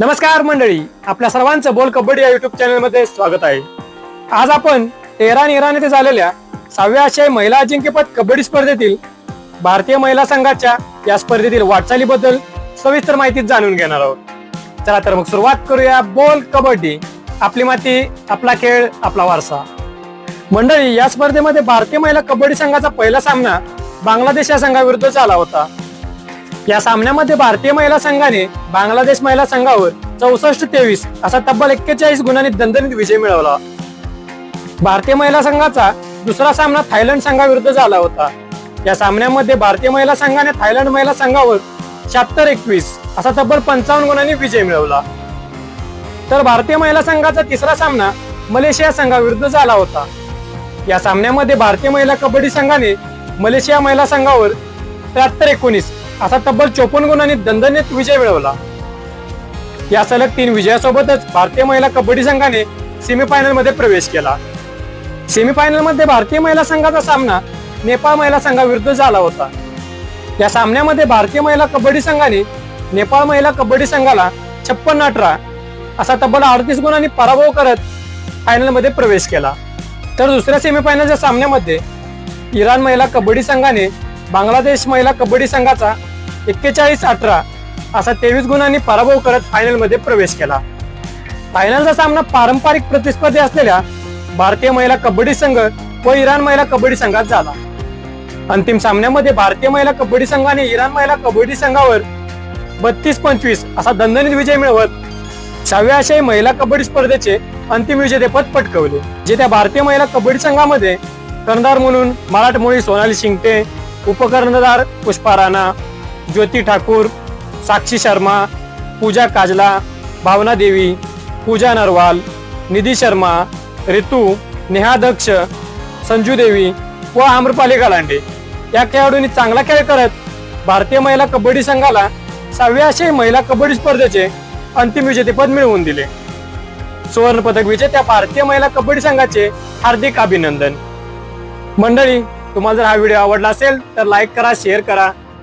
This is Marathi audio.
नमस्कार मंडळी आपल्या सर्वांचं बोल कबड्डी या युट्यूब चॅनलमध्ये स्वागत आहे. आज आपण तेहरान इराण येथे झालेल्या सहाव्या आशियाई महिला अजिंक्यपद कबड्डी स्पर्धेतील भारतीय महिला संघाच्या या स्पर्धेतील वाटचालीबद्दल सविस्तर माहिती जाणून घेणार आहोत. चला तर मग सुरुवात करूया बोल कबड्डी. आपली माती आपला खेळ आपला वारसा. मंडळी या स्पर्धेमध्ये भारतीय महिला कबड्डी संघाचा पहिला सामना बांगलादेश या संघाविरुद्ध झाला होता. या सामन्यामध्ये भारतीय महिला संघाने बांगलादेश महिला संघावर चौसष्ट तेवीस असा तब्बल एक्केचाळीस गुणांनी दणदणीत विजय मिळवला. भारतीय महिला संघाचा दुसरा सामना थायलंड संघाविरुद्ध झाला होता. या सामन्यामध्ये भारतीय महिला संघाने थायलंड महिला संघावर शहात्तर एकवीस असा तब्बल पंचावन्न गुणांनी विजय मिळवला. तर भारतीय महिला संघाचा तिसरा सामना मलेशिया संघाविरुद्ध झाला होता. या सामन्यामध्ये भारतीय महिला कबड्डी संघाने मलेशिया महिला संघावर त्र्याहत्तर एकोणीस असा तब्बल चोपन्न गुणांनी दणदणीत विजय मिळवला. या सलग तीन विजयासोबतच भारतीय महिला कबड्डी संघाने सेमीफायनलमध्ये प्रवेश केला. सेमीफायनलमध्ये भारतीय महिला संघाचा सामना नेपाळ महिला संघाविरुद्ध झाला होता. या सामन्यामध्ये भारतीय महिला कबड्डी संघाने नेपाळ महिला कबड्डी संघाला छप्पन्न अठरा असा तब्बल अडतीस गुणांनी पराभव करत फायनलमध्ये प्रवेश केला. तर दुसऱ्या सेमीफायनलच्या सामन्यामध्ये इराण महिला कबड्डी संघाने बांगलादेश महिला कबड्डी संघाचा एक्केचाळीस अठरा असा तेवीस गुणांनी पराभव करत फायनलमध्ये प्रवेश केला. फायनलचा सामना पारंपरिक प्रतिस्पर्धी असलेल्या भारतीय महिला कबड्डी संघ व इराण महिला कबड्डी संघात झाला. अंतिम सामन्यामध्ये भारतीय महिला कबड्डी संघाने इराण महिला कबड्डी संघावर बत्तीस पंचवीस असा दणदणीत विजय मिळवत सहाव्या आशियाई महिला कबड्डी स्पर्धेचे अंतिम विजेतेपद पटकवले जे त्या भारतीय महिला कबड्डी संघामध्ये कर्णधार म्हणून मराठमोळी सोनाली शिंगटे उपकर्णधार पुष्पा राणा ज्योती ठाकूर साक्षी शर्मा पूजा काजला भावना देवी पूजा नरवाल निधी शर्मा ऋतू नेहा दक्ष संजू देवी व आम्रपाली गलांडे. या खेळाडूंनी चांगला खेळ करत भारतीय महिला कबड्डी संघाला सहाव्या आशियाई महिला कबड्डी स्पर्धेचे अंतिम विजेतेपद मिळवून दिले. सुवर्ण पदक विजेत्या भारतीय महिला कबड्डी संघाचे हार्दिक अभिनंदन. मंडळी तुम्हाला जर हा व्हिडिओ आवडला असेल तर लाईक करा शेअर करा.